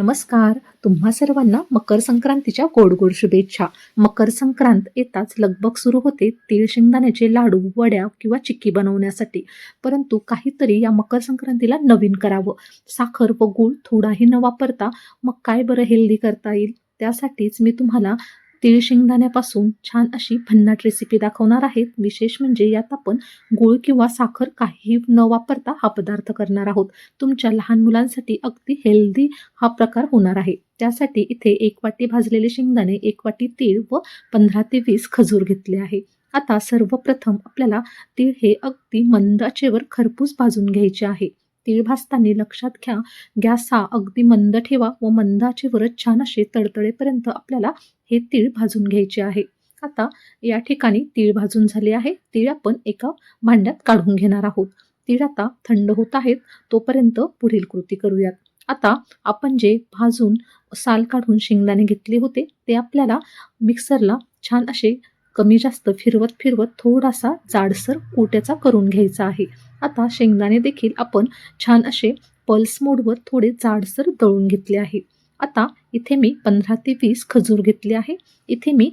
नमस्कार. तुम्हा सर्वांना मकर संक्रांतीच्या गोड गोड शुभेच्छा. मकर संक्रांत येताच लगबग सुरू होते तीळ शेंगदाण्याचे लाडू वड्या किंवा चिक्की बनवण्यासाठी. परंतु काहीतरी या मकर संक्रांतीला नवीन करावं. साखर व गूळ थोडाही न वापरता मग काय बरं हेल्दी करता येईल? त्यासाठीच मी तुम्हाला तीळ शेंगदाण्यापासून छान अशी भन्नाट रेसिपी दाखवणार आहेत. विशेष म्हणजे यात आपण गूळ किंवा साखर काही न वापरता हा पदार्थ करणार आहोत. तुमच्या लहान मुलांसाठी अगदी हेल्दी हा प्रकार होणार आहे. त्यासाठी इथे एक वाटी भाजलेले शेंगदाणे एक वाटी तीळ व पंधरा ते वीस खजूर घेतले आहे. आता सर्वप्रथम आपल्याला तीळ हे अगदी मंद आचेवर खरपूस भाजून घ्यायचे आहे. तीळ भाजताना लक्षात घ्या. गॅस हा अगदी मंद ठेवा व मंदाचे वरच छान असे तडतडेपर्यंत आपल्याला हे तीळ भाजून घ्यायचे आहे. आता या ठिकाणी तीळ भाजून झाले आहे. तीळ आपण एका भांड्यात काढून घेणार आहोत. तीळ आता थंड होत आहेत. तोपर्यंत पुढील कृती करूयात. आता आपण जे भाजून साल काढून शेंगदाणे घेतले होते ते आपल्याला मिक्सरला छान असे कमी जास्त फिरवत फिरवत थोडासा जाडसर कोट्याचा करून घ्यायचा आहे. आता शेंगदाणे देखील आपण छान असे पल्स मोडवर थोडे जाडसर दळून घेतले आहे. आता इथे मी पंधरा ते वीस खजूर घेतले आहे. इथे मी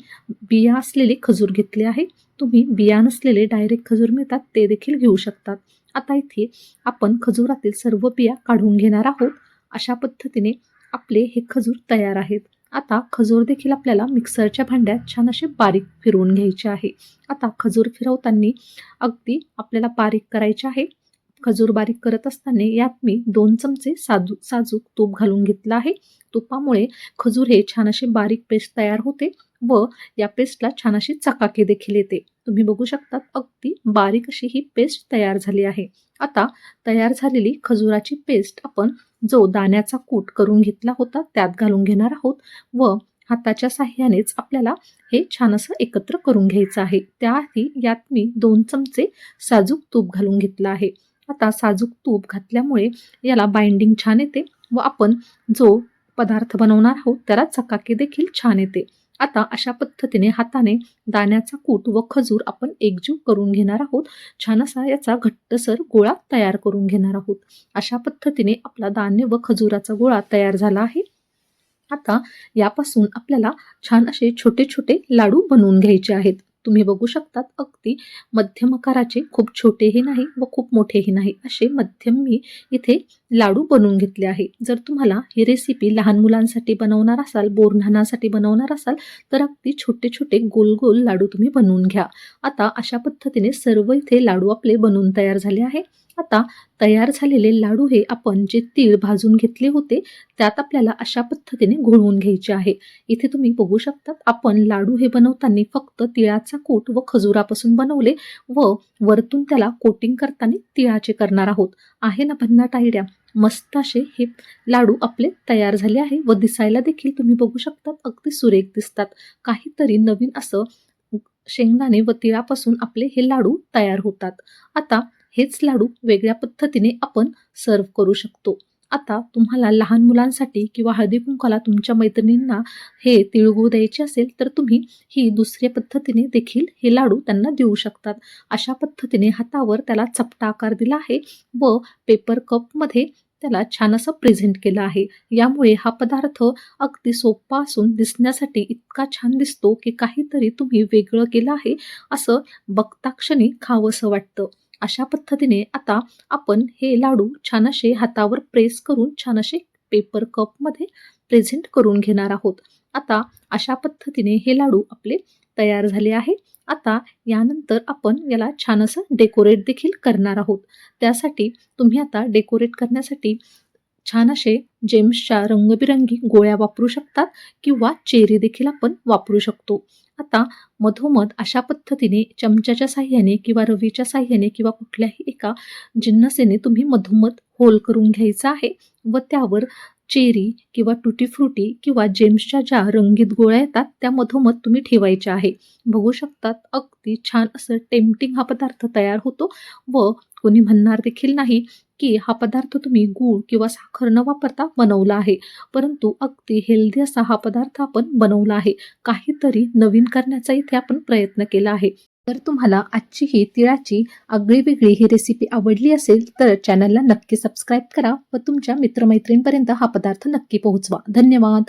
बिया असलेले खजूर घेतले आहे. तुम्ही बिया नसलेले डायरेक्ट खजूर मिळतात ते देखील घेऊ शकतात. आता इथे आपण खजुरातील सर्व बिया काढून घेणार आहोत. अशा पद्धतीने आपले हे खजूर तयार आहेत. आता खजूर देखील आपल्याला मिक्सरच्या भांड्यात छान असे बारीक फिरवून घ्यायचे आहे. आता खजूर फिरवताना अगदी आपल्याला बारीक करायचे आहे. खजूर बारीक करत असताना यात मी दोन चमचे साजू साजूक तूप घालून घेतलं आहे. तुपामुळे खजूर हे छान असे बारीक पेस्ट तयार होते व या पेस्टला छान अशी चकाकी देखील येते. तुम्ही बघू शकतात अगदी बारीक अशी ही पेस्ट तयार झाली आहे. आता तयार झालेली खजुराची पेस्ट आपण जो दाण्याचा कूट करून घेतला होता त्यात घालून घेणार आहोत व हाताच्या साह्यानेच आपल्याला हे छान असं एकत्र करून घ्यायचं आहे. त्याआधी यात मी दोन चमचे साजूक तूप घालून घेतलं आहे. आता साजूक तूप घातल्यामुळे याला बाइंडिंग छान येते व आपण जो पदार्थ बनवणार आहोत त्याला चकाकी देखील छान येते. आता अशा पद्धतीने हाताने दाण्याचा कूट व खजूर आपण एकजीव करून घेणार आहोत. छान असा याचा घट्टसर गोळा तयार करून घेणार आहोत. अशा पद्धतीने आपला धान्य व खजुराचा गोळा तयार झाला आहे. आता यापासून आपल्याला छान असे छोटे छोटे लाडू बनवून घ्यायचे आहेत. तुम्ही बघू शकतात अगदी मध्यम आकाराचे खूप छोटेही नाही व खूप मोठेही नाही असे मध्यम मी इथे लाडू बनवून घेतले आहे. जर तुम्हाला ही रेसिपी लहान मुलांसाठी बनवणार असाल बोरन्हानासाठी बनवणार असाल तर अगदी छोटे छोटे गोल गोल लाडू तुम्ही बनवून घ्या. आता अशा पद्धतीने सर्व इथे लाडू आपले बनवून तयार झाले आहे. आता तयार झालेले लाडू हे आपण जे तीळ भाजून घेतले होते त्यात आपल्याला अशा पद्धतीने घोळवून घ्यायचे आहे. इथे तुम्ही बघू शकतात आपण लाडू हे बनवताना फक्त तिळाचा कोट व खजुरापासून बनवले व वरतून त्याला कोटिंग करताना तिळाचे करणार आहोत. आहे ना भन्नाट आयड्या मस्त असे हे लाडू आपले तयार झाले आहे व दिसायला देखील तुम्ही बघू शकतात अगदी सुरेख दिसतात. काहीतरी नवीन असं शेंगदाणे व तिळापासून आपले हे लाडू तयार होतात. आता हेच लाडू वेगळ्या पद्धतीने आपण सर्व करू शकतो. आता तुम्हाला लहान मुलांसाठी किंवा हळदी कुंकाला तुमच्या मैत्रिणींना हे तिळगुळ द्यायचे असेल तर तुम्ही ही दुसऱ्या पद्धतीने देखील हे लाडू त्यांना देऊ शकतात. अशा पद्धतीने हातावर त्याला चपटा आकार दिला आहे व पेपर कपमध्ये त्याला छान असं प्रेझेंट केलं आहे. यामुळे हा पदार्थ अगदी सोपा असून दिसण्यासाठी इतका छान दिसतो की काहीतरी तुम्ही वेगळं केलं आहे असं बघताक्षणी खावंसं वाटतं. अशा पद्धतीने आता आपण हे लाडू छान असे हातावर प्रेस करून छान असे पेपर कपमध्ये प्रेझेंट करून घेणार आहोत. आता अशा पद्धतीने हे लाडू आपले तयार झाले आहे. आता यानंतर आपण याला छान असं डेकोरेट देखील करणार आहोत. त्यासाठी तुम्ही आता डेकोरेट करण्यासाठी छान असे जेम्सच्या रंगबिरंगी गोळ्या वापरू शकतात किंवा चेरी देखील आपण वापरू शकतो. आता मधोमध अशा पद्धतीने चमच्याच्या साह्याने किंवा रवीच्या साह्याने किंवा कुठल्याही एका जिन्नसेने तुम्ही मधोमध होल करून घ्यायचा आहे व त्यावर चेरी किंवा टुटी फ्रुटी किंवा जेम्सच्या ज्या रंगीत गोळ्या येतात त्या मधोमध तुम्ही ठेवायच्या आहे. बघू शकतात अगदी छान असं टेम्पटिंग हा पदार्थ तयार होतो व कोणी म्हणणार देखील नाही की हा पदार्थ तुम्ही गूळ किंवा साखर न वापरता बनवला आहे. परंतु अगदी हेल्दी असा हा पदार्थ आपण बनवला आहे. काहीतरी नवीन करण्याचा इथे आपण प्रयत्न केला आहे. जर तुम्हाला आजची ही तिळाची आगळी वेगळी ही रेसिपी आवडली असेल तर चॅनलला नक्की सबस्क्राईब करा व तुमच्या मित्रमैत्रिणींपर्यंत हा पदार्थ नक्की पोहोचवा. धन्यवाद!